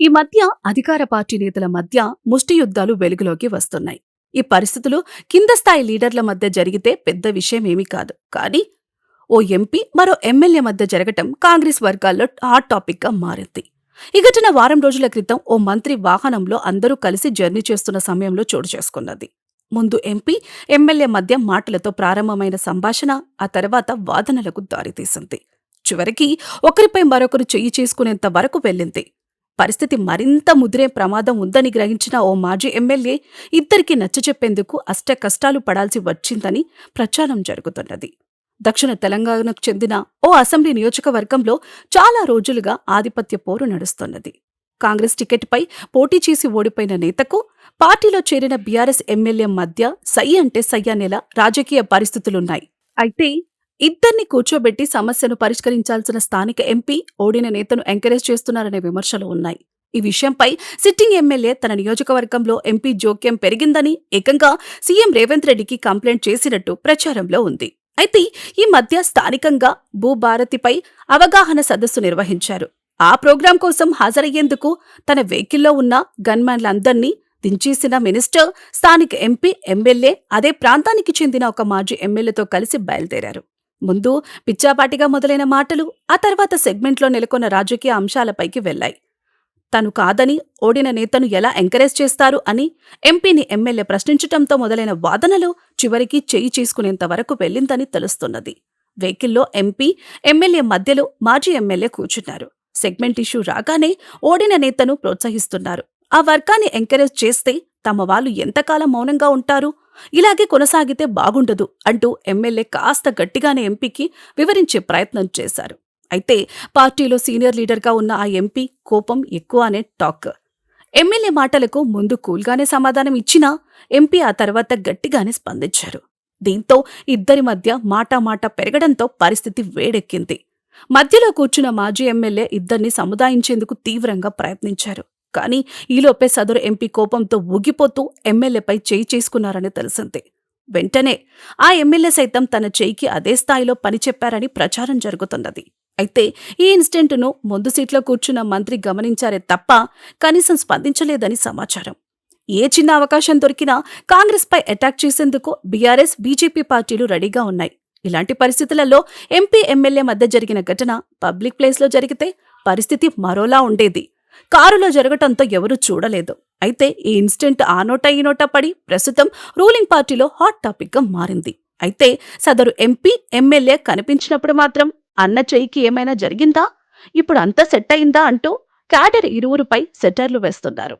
ఈ మధ్య అధికార పార్టీ నేతల మధ్య ముష్టి యుద్ధాలు వెలుగులోకి వస్తున్నాయి. ఈ పరిస్థితులు కింద స్థాయి లీడర్ల మధ్య జరిగితే పెద్ద విషయమేమీ కాదు. కానీ ఓ ఎంపీ మరో ఎమ్మెల్యే మధ్య జరగటం కాంగ్రెస్ వర్గాల్లో హాట్ టాపిక్గా మారింది. ఈ ఘటన వారం రోజుల క్రితం ఓ మంత్రి వాహనంలో అందరూ కలిసి జర్నీ చేస్తున్న సమయంలో చోటు చేసుకున్నది. ముందు ఎంపీ ఎమ్మెల్యే మధ్య మాటలతో ప్రారంభమైన సంభాషణ ఆ తర్వాత వాదనలకు దారితీసింది. చివరికి ఒకరిపై మరొకరు చెయ్యి చేసుకునేంత వరకు వెళ్ళింది. పరిస్థితి మరింత ముదిరే ప్రమాదం ఉందని గ్రహించిన ఓ మాజీ ఎమ్మెల్యే ఇద్దరికి నచ్చచెప్పేందుకు అష్ట కష్టాలు పడాల్సి వచ్చిందని ప్రచారం జరుగుతున్నది. దక్షిణ తెలంగాణకు చెందిన ఓ అసెంబ్లీ నియోజకవర్గంలో చాలా రోజులుగా ఆధిపత్య పోరు నడుస్తున్నది. కాంగ్రెస్ టికెట్పై పోటీ చేసి ఓడిపోయిన నేతకు పార్టీలో చేరిన బీఆర్ఎస్ ఎమ్మెల్యే మధ్య సై అంటే సై అనేలా రాజకీయ పరిస్థితులున్నాయి. అయితే ఇద్దరిని కూర్చోబెట్టి సమస్యను పరిష్కరించాల్సిన స్థానిక ఎంపీ ఓడిన నేతను ఎంకరేజ్ చేస్తున్నారనే విమర్శలు ఉన్నాయి. ఈ విషయంపై సిట్టింగ్ ఎమ్మెల్యే తన నియోజకవర్గంలో ఎంపీ జోక్యం పెరిగిందని ఏకంగా సీఎం రేవంత్ రెడ్డికి కంప్లైంట్ చేసినట్టు ప్రచారంలో ఉంది. అయితే ఈ మధ్య స్థానికంగా భూభారతిపై అవగాహన సదస్సు నిర్వహించారు. ఆ ప్రోగ్రాం కోసం హాజరయ్యేందుకు తన వెహికల్లో ఉన్న గన్మ్యాన్లందర్నీ దించేసిన మినిస్టర్ స్థానిక ఎంపీ ఎమ్మెల్యే అదే ప్రాంతానికి చెందిన ఒక మాజీ ఎమ్మెల్యేతో కలిసి బయలుదేరారు. ముందు పిచ్చాపాటిగా మొదలైన మాటలు ఆ తర్వాత సెగ్మెంట్లో నెలకొన్న రాజకీయ అంశాలపైకి వెళ్ళాయి తను కాదని ఓడిన నేతను ఎలా ఎంకరేజ్ చేస్తారు అని ఎంపీని ఎమ్మెల్యే ప్రశ్నించటంతో మొదలైన వాదనలు చివరికి చేయి చేసుకునేంత వరకు వెళ్ళిందని తెలుస్తున్నది. వెహికల్లో ఎంపీ ఎమ్మెల్యే మధ్యలో మాజీ ఎమ్మెల్యే కూర్చున్నారు. సెగ్మెంట్ ఇష్యూ రాగానే ఓడిన నేతను ప్రోత్సహిస్తున్నారు. ఆ వర్గాన్ని ఎంకరేజ్ చేస్తే తమ వాళ్ళు ఎంతకాలం మౌనంగా ఉంటారు? ఇలాగే కొనసాగితే బాగుండదు అంటూ ఎమ్మెల్యే కాస్త గట్టిగానే ఎంపీకి వివరించే ప్రయత్నం చేశారు. అయితే పార్టీలో సీనియర్ లీడర్గా ఉన్న ఆ ఎంపీ కోపం ఎక్కువ అనే టాక్. ఎమ్మెల్యే మాటలకు ముందు కూల్గానే సమాధానం ఇచ్చినా ఎంపీ ఆ తర్వాత గట్టిగానే స్పందించారు. దీంతో ఇద్దరి మధ్య మాటామాట పెరగడంతో పరిస్థితి వేడెక్కింది. మధ్యలో కూర్చున్న మాజీ ఎమ్మెల్యే ఇద్దరిని సముదాయించేందుకు తీవ్రంగా ప్రయత్నించారు. కానీ ఈలోపే సదరు ఎంపీ కోపంతో ఊగిపోతూ ఎమ్మెల్యేపై చేయి చేసుకున్నారని తెలిసింది. వెంటనే ఆ ఎమ్మెల్యే సైతం తన చేయికి అదే స్థాయిలో పని చెప్పారని ప్రచారం జరుగుతున్నది. అయితే ఈ ఇన్సిడెంట్ను ముందు సీట్లో కూర్చున్న మంత్రి గమనించారే తప్ప కనీసం స్పందించలేదని సమాచారం. ఏ చిన్న అవకాశం దొరికినా కాంగ్రెస్పై అటాక్ చేసేందుకు బీఆర్ఎస్ బీజేపీ పార్టీలు రెడీగా ఉన్నాయి. ఇలాంటి పరిస్థితులలో ఎంపీ ఎమ్మెల్యే మధ్య జరిగిన ఘటన పబ్లిక్ ప్లేస్లో జరిగితే పరిస్థితి మరోలా ఉండేది. కారులో జరగటంతో ఎవరూ చూడలేదు. అయితే ఈ ఇన్సిడెంట్ ఆ నోట ఈ నోట పడి ప్రస్తుతం రూలింగ్ పార్టీలో హాట్ టాపిక్గా మారింది. అయితే సదరు ఎంపీ ఎమ్మెల్యే కనిపించినప్పుడు మాత్రం అన్న చెయ్యికి ఏమైనా జరిగిందా? ఇప్పుడు అంతా సెట్ అయిందా అంటూ క్యాడర్ ఇరువురుపై సెటర్లు వేస్తున్నారు.